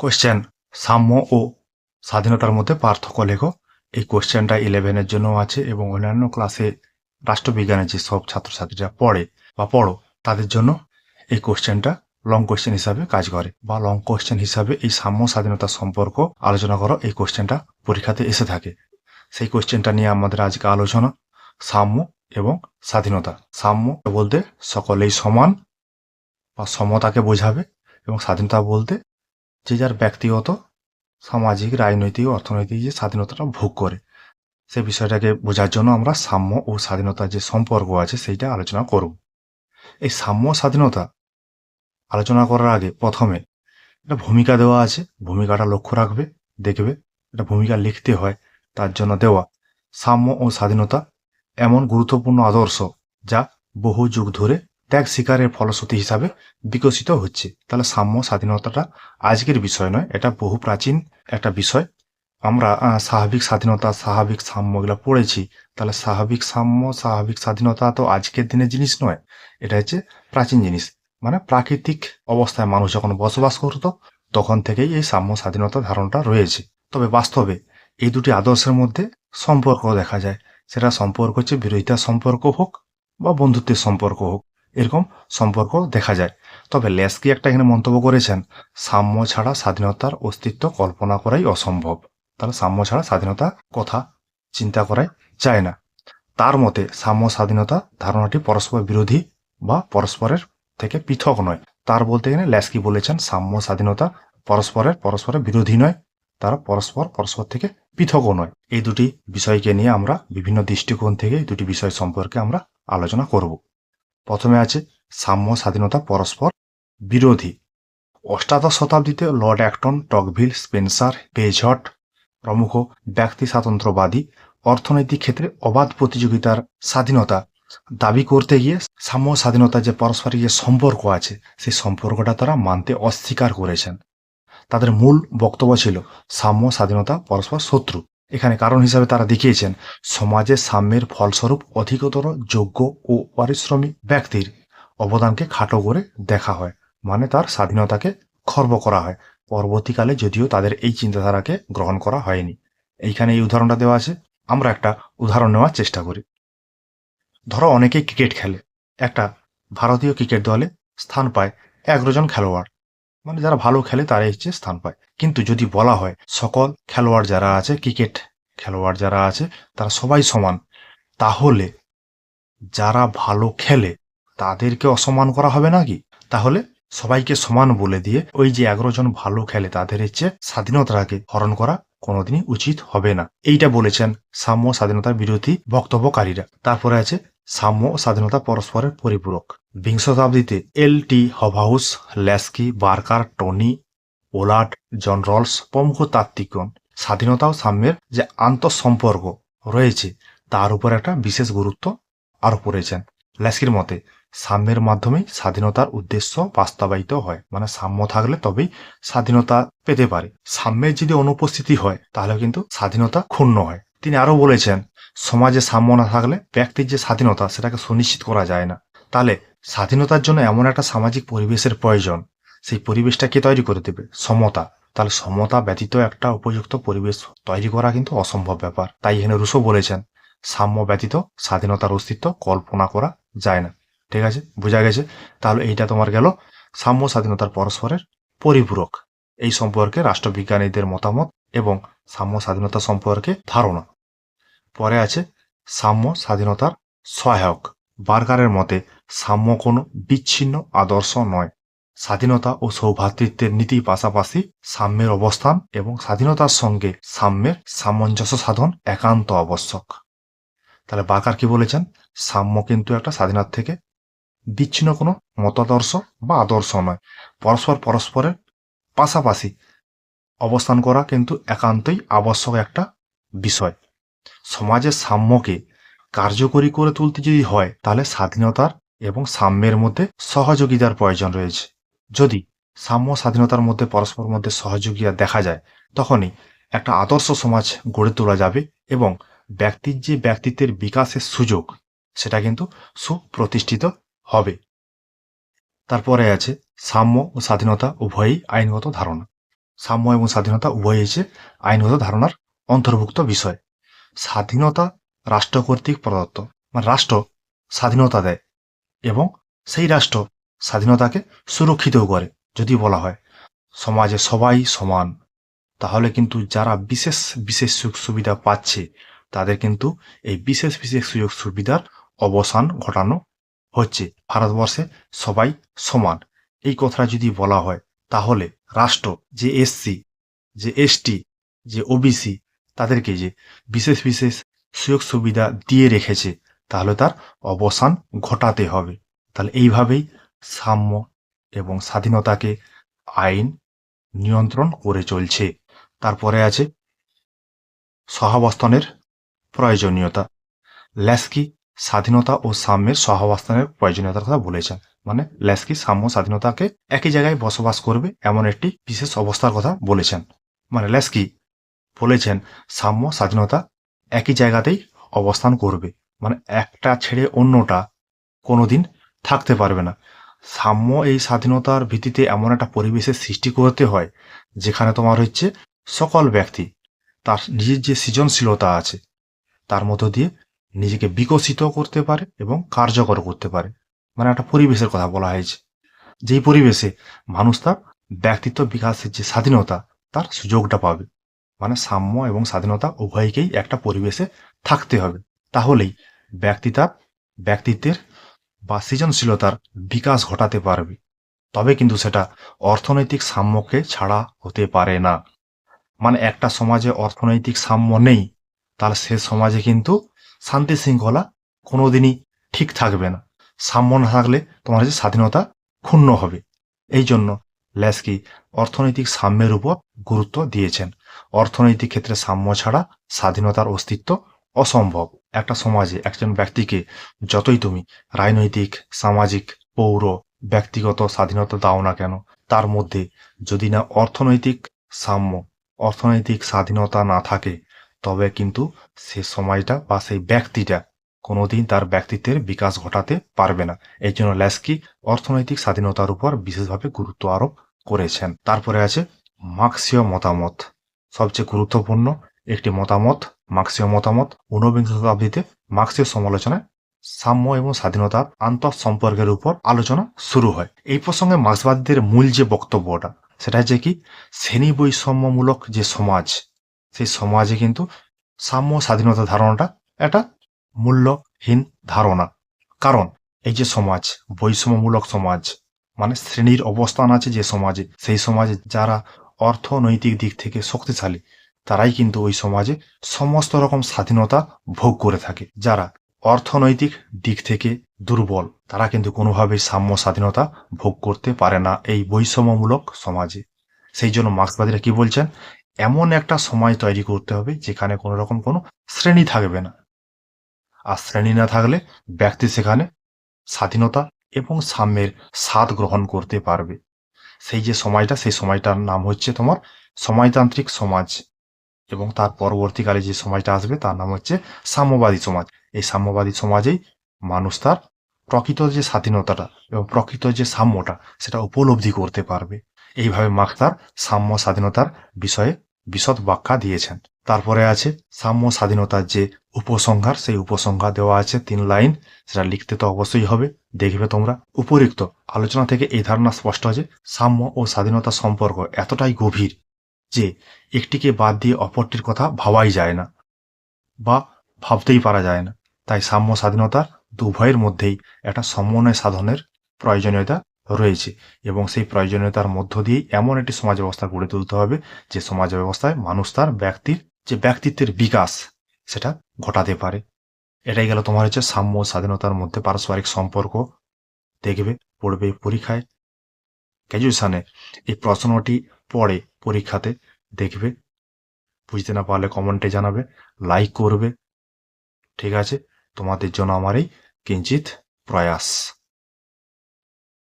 Question সাম্য ও স্বাধীনতার মধ্যে পার্থক্য লেখো। এই কোয়েশ্চেনটা ইলেভেনের জন্য আছে এবং অন্যান্য ক্লাসে রাষ্ট্রবিজ্ঞানের যে সব ছাত্রছাত্রীরা পড়ে বা পড়ো, তাদের জন্য এই কোশ্চেনটা লং কোশ্চেন হিসাবে কাজ করে বা লং কোশ্চেন হিসাবে এই সাম্য স্বাধীনতার সম্পর্ক আলোচনা করো, এই কোশ্চেনটা পরীক্ষাতে এসে থাকে। সেই কোয়েশ্চেনটা নিয়ে আমাদের আজকে আলোচনা, সাম্য এবং স্বাধীনতা। সাম্য বলতে সকলেই সমান বা সমতাকে বোঝাবে এবং স্বাধীনতা বলতে যে যার ব্যক্তিগত, সামাজিক, রাজনৈতিক, অর্থনৈতিক যে স্বাধীনতাটা ভোগ করে সেই বিষয়টাকে বোঝার জন্য আমরা সাম্য ও স্বাধীনতার যে সম্পর্ক আছে সেইটা আলোচনা করব। এই সাম্য স্বাধীনতা আলোচনা করার আগে প্রথমে একটা ভূমিকা দেওয়া আছে, ভূমিকাটা লক্ষ্য রাখবে, দেখবে, একটা ভূমিকা লিখতে হয়, তার জন্য দেওয়া। সাম্য ও স্বাধীনতা এমন গুরুত্বপূর্ণ আদর্শ যা বহু যুগ ধরে ত্যাগ শিকারের ফলশ্রুতি হিসাবে বিকশিত হচ্ছে। তাহলে সাম্য স্বাধীনতাটা আজকের বিষয় নয়, এটা বহু প্রাচীন একটা বিষয়। আমরা স্বাভাবিক স্বাধীনতা, স্বাভাবিক সাম্য এগুলো পড়েছি। তাহলে স্বাভাবিক সাম্য, স্বাভাবিক স্বাধীনতা তো আজকের দিনের জিনিস নয়, এটা হচ্ছে প্রাচীন জিনিস। মানে প্রাকৃতিক অবস্থায় মানুষ যখন বসবাস করতো, তখন থেকেই এই সাম্য স্বাধীনতা ধারণাটা রয়েছে। তবে বাস্তবে এই দুটি আদর্শের মধ্যে সম্পর্ক দেখা যায়। সেটা সম্পর্ক হচ্ছে বিরোধিতার সম্পর্ক হোক বা বন্ধুত্বের সম্পর্ক হোক। এরকম সম্পর্ক দেখা যায়। তবে লেস্কি একটা এখানে মন্তব্য করেছেন? সাম্য ছাড়া স্বাধীনতার অস্তিত্ব কল্পনা করাই অসম্ভব। তাহলে সাম্য ছাড়া স্বাধীনতা কথা চিন্তা করাই যায় না। তার মতে সাম্য স্বাধীনতা ধারণাটি পরস্পর বিরোধী বা পরস্পরের থেকে পৃথক নয়। তার বলতে গেলে ল্যাস্কি বলেছেন? সাম্য স্বাধীনতা পরস্পরের পরস্পরের বিরোধী নয়, তারা পরস্পর পরস্পর থেকে পৃথকও নয়। এই দুটি বিষয়কে নিয়ে আমরা বিভিন্ন দৃষ্টিকোণ থেকে এই দুটি বিষয় সম্পর্কে আমরা আলোচনা করব। প্রথমে আছে সাম্য স্বাধীনতা পরস্পর বিরোধী। অষ্টাদশ শতাব্দীতে lord Acton, Tocqueville, Spencer, Bagehot প্রমুখ ব্যক্তি স্বাতন্ত্র্যবাদী অর্থনৈতিক ক্ষেত্রে অবাধ প্রতিযোগিতার স্বাধীনতা দাবি করতে গিয়ে সাম্য স্বাধীনতার যে পারস্পরিক যে সম্পর্ক আছে, সেই সম্পর্কটা তারা মানতে অস্বীকার করেছেন। তাদের মূল বক্তব্য ছিল সাম্য স্বাধীনতা পরস্পর শত্রু। এখানে কারণ হিসাবে তারা দেখিয়েছেন, সমাজে সাম্যের ফলস্বরূপ অধিকতর যোগ্য ও পারিশ্রমিক ব্যক্তির অবদানকে খাটো করে দেখা হয় মানে তার স্বাধীনতাকে খর্ব করা হয়। পরবর্তীকালে যদিও তাদের এই চিন্তাধারাকে গ্রহণ করা হয়নি। এইখানে এই উদাহরণটা দেওয়া আছে, আমরা একটা উদাহরণ নেওয়ার চেষ্টা করি। ধরো অনেকেই ক্রিকেট খেলে, একটা ভারতীয় ক্রিকেট দলে স্থান পায় এগারো জন খেলোয়াড়। মানে যারা ভালো খেলে তারাই হচ্ছে স্থান পায়। কিন্তু যদি বলা হয় সকল খেলোয়াড় যারা আছে, ক্রিকেট খেলোয়াড় যারা আছে, তারা সবাই সমান, তাহলে যারা ভালো খেলে তাদেরকে অসম্মান করা হবে নাকি তাহলে সবাইকে সমান বলে দিয়ে ওই যে এগারো জন ভালো খেলে তাদের হচ্ছে স্বাধীনতাকে হরণ করা কোনোদিনই উচিত হবে না। এইটা বলেছেন সাম্য স্বাধীনতার বিরোধী বক্তব্যকারীরা। তারপরে আছে সাম্য ও স্বাধীনতা পরস্পরের পরিপূরক। বিংশ শতাব্দীতে L T Hobhouse Laski, Barker, Tawney ওলাট John Rawls প্রমুখ তাত্ত্বিকগণ স্বাধীনতা ও সাম্যের যে আন্তঃসম্পর্ক রয়েছে, তার উপর একটা বিশেষ গুরুত্ব আরোপ করেছেন। ল্যাস্কির মতে, সাম্যের মাধ্যমেই স্বাধীনতার উদ্দেশ্য বাস্তবায়িত হয় মানে সাম্য থাকলে তবেই স্বাধীনতা পেতে পারে। সাম্যের যদি অনুপস্থিতি হয়, তাহলে কিন্তু স্বাধীনতা ক্ষুণ্ণ হয়। তিনি আরও বলেছেন, সমাজে সাম্য না থাকলে ব্যক্তির যে স্বাধীনতা সেটাকে সুনিশ্চিত করা যায় না। তাহলে স্বাধীনতার জন্য এমন একটা সামাজিক পরিবেশের প্রয়োজন, সেই পরিবেশটা কে তৈরি করে দেবে? সমতা। তাহলে সমতা ব্যতীত একটা উপযুক্ত পরিবেশ তৈরি করা কিন্তু অসম্ভব ব্যাপার। তাই এখানে রুশো বলেছেন, সাম্য ব্যতীত স্বাধীনতার অস্তিত্ব কল্পনা করা যায় না। ঠিক আছে? বোঝা গেছে? তাহলে এইটা তোমার গেল সাম্য স্বাধীনতার পরস্পরের পরিপূরক। এই সম্পর্কে রাষ্ট্রবিজ্ঞানীদের মতামত এবং সাম্য স্বাধীনতা সম্পর্কে ধারণা। পরে আছে সাম্য স্বাধীনতার সহায়ক। বার্গারের মতে, সাম্য কোনো বিচ্ছিন্ন আদর্শ নয়। স্বাধীনতা ও সৌভ্রাতৃত্বের নীতি পাশাপাশি সাম্যের অবস্থান এবং স্বাধীনতার সঙ্গে সাম্যের সামঞ্জস্য সাধন একান্ত আবশ্যক। তাহলে বার্কার কি বলেছেন? সাম্য কিন্তু একটা স্বাধীনতা থেকে বিচ্ছিন্ন কোনো মতাদর্শ বা আদর্শ নয়। পরস্পর পরস্পরের পাশাপাশি অবস্থান করা কিন্তু একান্তই আবশ্যক একটা বিষয়। সমাজের সাম্যকে কার্যকরী করে তুলতে যদি হয়, তাহলে স্বাধীনতার এবং সাম্যের মধ্যে সহযোগিতার প্রয়োজন রয়েছে। যদি সাম্য স্বাধীনতার মধ্যে পরস্পর মধ্যে সহযোগিতা দেখা যায়, তখনই একটা আদর্শ সমাজ গড়ে তোলা যাবে এবং ব্যক্তির যে ব্যক্তিত্বের বিকাশের সুযোগ, সেটা কিন্তু সুপ্রতিষ্ঠিত হবে। তারপরে আছে সাম্য ও স্বাধীনতা উভয়ই আইনগত ধারণা। সাম্য এবং স্বাধীনতা উভয়ই হচ্ছে আইনগত ধারণার অন্তর্ভুক্ত বিষয়। স্বাধীনতা রাষ্ট্র কর্তৃক প্রদত্ত। মানে রাষ্ট্র স্বাধীনতা দেয় এবং সেই রাষ্ট্র স্বাধীনতাকে সুরক্ষিতও করে, যদি বলা হয়। সমাজে সবাই সমান। তাহলে কিন্তু যারা বিশেষ বিশেষ সুযোগ সুবিধা পাচ্ছে, তাদের কিন্তু এই বিশেষ বিশেষ সুযোগ সুবিধার অবসান ঘটানো হচ্ছে। ভারতবর্ষে সবাই সমান। এই কথাটা যদি বলা হয়, তাহলে রাষ্ট্র যে এসসি, যে এসটি, যে ওবিসি তাদেরকে যে বিশেষ বিশেষ সুযোগ সুবিধা দিয়ে রেখেছে, তাহলে তার অবসান ঘটাতে হবে। তাহলে এইভাবেই সাম্য এবং স্বাধীনতাকে আইন নিয়ন্ত্রণ করে চলছে। তারপরে আছে সহাবস্থানের প্রয়োজনীয়তা। ল্যাসকি স্বাধীনতা ও সাম্যের সহাবস্থানের প্রয়োজনীয়তার কথা বলেছেন। মানে ল্যাসকি সাম্য স্বাধীনতাকে একই জায়গায় বসবাস করবে এমন একটি বিশেষ অবস্থার কথা বলেছেন। মানে ল্যাস্কি বলেছেন, সাম্য স্বাধীনতা একই জায়গাতেই অবস্থান করবে। মানে একটা ছেড়ে অন্যটা কোনোদিন থাকতে পারবে না। সাম্য এই স্বাধীনতার ভিত্তিতে এমন একটা পরিবেশের সৃষ্টি করতে হয়, যেখানে তোমার হচ্ছে সকল ব্যক্তি, তার নিজের যে সৃজনশীলতা আছে, তার মধ্য দিয়ে নিজেকে বিকশিত করতে পারে এবং কার্যকর করতে পারে। মানে একটা পরিবেশের কথা বলা হয়েছে। যেই পরিবেশে মানুষ তার ব্যক্তিত্ব বিকাশের যে স্বাধীনতা, তার সুযোগটা পাবে। মানে সাম্য এবং স্বাধীনতা উভয়কেই একটা পরিবেশে থাকতে হবে। তাহলেই ব্যক্তি তার ব্যক্তিত্বের বা সৃজনশীলতার বিকাশ ঘটাতে পারবে। তবে কিন্তু সেটা অর্থনৈতিক সাম্যকে ছাড়া হতে পারে না। মানে একটা সমাজে অর্থনৈতিক সাম্য নেই, তাহলে সে সমাজে কিন্তু শান্তি শৃঙ্খলা কোনোদিনই ঠিক থাকবে না। সাম্য না থাকলে তোমার যে স্বাধীনতা ক্ষুণ্ণ হবে। এই জন্য ল্যাস্কি অর্থনৈতিক সাম্যের উপর গুরুত্ব দিয়েছেন। অর্থনৈতিক ক্ষেত্রে সাম্য ছাড়া স্বাধীনতার অস্তিত্ব অসম্ভব। একটা সমাজে একজন ব্যক্তিকে যতই তুমি রাজনৈতিক, সামাজিক, পৌর, ব্যক্তিগত স্বাধীনতা দাও না কেন, তার মধ্যে যদি না অর্থনৈতিক সাম্য, অর্থনৈতিক স্বাধীনতা না থাকে, তবে কিন্তু সে সময়টা বা সেই ব্যক্তিটা কোনোদিন তার ব্যক্তিত্বের বিকাশ ঘটাতে পারবে না। এই জন্য ল্যাস্কি অর্থনৈতিক স্বাধীনতার উপর বিশেষভাবে গুরুত্ব আরোপ করেছেন। তারপরে আছে মার্ক্সীয় মতামত। সবচেয়ে গুরুত্বপূর্ণ একটি মতামত, মার্ক্সীয় মতামত, ঊনবিংশ শতাব্দীতে মার্ক্সীয় সমালোচনায় সাম্য এবং স্বাধীনতার আন্তঃ সম্পর্কের উপর আলোচনা শুরু হয়। এই প্রসঙ্গে মার্ক্সবাদীদের মূল যে বক্তব্যটা, সেটা হচ্ছে কি, শ্রেণি বৈষম্যমূলক যে সমাজ, সেই সমাজে কিন্তু সাম্য স্বাধীনতা ধারণাটা একটা মূল্যহীন ধারণা। কারণ এই যে সমাজ, বৈষম্যমূলক সমাজ মানে শ্রেণির অবস্থান আছে যে সমাজে, সেই সমাজে যারা অর্থনৈতিক দিক থেকে শক্তিশালী, তারাই কিন্তু ওই সমাজে সমস্ত রকম স্বাধীনতা ভোগ করে থাকে, যারা অর্থনৈতিক দিক থেকে দুর্বল, তারা কিন্তু কোনোভাবেই সাম্য স্বাধীনতা ভোগ করতে পারে না এই বৈষম্যমূলক সমাজে। সেই জন্য মার্ক্সবাদীরা কি বলছেন? এমন একটা সময় তৈরি করতে হবে যেখানে কোনো রকম কোনো শ্রেণি থাকবে না। আর শ্রেণি না থাকলে ব্যক্তি সেখানে স্বাধীনতা এবং সাম্যের স্বাদ গ্রহণ করতে পারবে। সেই যে সময়টা, সেই সময়টার নাম হচ্ছে তোমার সমাজতান্ত্রিক সমাজ। এবং তার পরবর্তীকালে যে সময়টা আসবে, তার নাম হচ্ছে সাম্যবাদী সমাজ। এই সাম্যবাদী সমাজেই মানুষ তার প্রকৃত যে স্বাধীনতাটা এবং প্রকৃত যে সাম্যটা, সেটা উপলব্ধি করতে পারবে। এইভাবে মার্ক্স তার সাম্য স্বাধীনতার বিষয়ে বিশদ ব্যাখ্যা দিয়েছেন। তারপরে আছে সাম্য স্বাধীনতার যে উপসংহার, সেই উপসংহার দেওয়া আছে তিন লাইন। সেটা লিখতে তো অবশ্যই হবে। দেখবে তোমরা। উপরিক্ত, আলোচনা থেকে এই ধারণা স্পষ্ট যে সাম্য ও স্বাধীনতা সম্পর্ক এতটাই গভীর যে একটিকে বাদ দিয়ে অপরটির কথা ভাবাই যায় না বা ভাবতেই পারা যায় না। তাই সাম্য স্বাধীনতা দুভয়ের মধ্যেই একটা সমন্বয় সাধনের প্রয়োজনীয়তা রয়েছে এবং সেই প্রয়োজনীয়তার মধ্য দিয়েই এমন একটি সমাজ ব্যবস্থা গড়ে তুলতে হবে যে সমাজ ব্যবস্থায় মানুষ তার ব্যক্তির যে ব্যক্তিত্বের বিকাশ সেটা ঘটাতে পারে। এটাই গেল তোমার হচ্ছে সাম্য, স্বাধীনতার মধ্যে পারস্পরিক সম্পর্ক। দেখবে, পড়বে, পরীক্ষায়। গ্র্যাজুয়েশানে এই প্রশ্নটি পড়ে পরীক্ষাতে দেখবে। বুঝতে না পারলে কমেন্টে জানাবে, লাইক করবে। ঠিক আছে, তোমাদের জন্য আমার এই কিঞ্চিত প্রয়াস।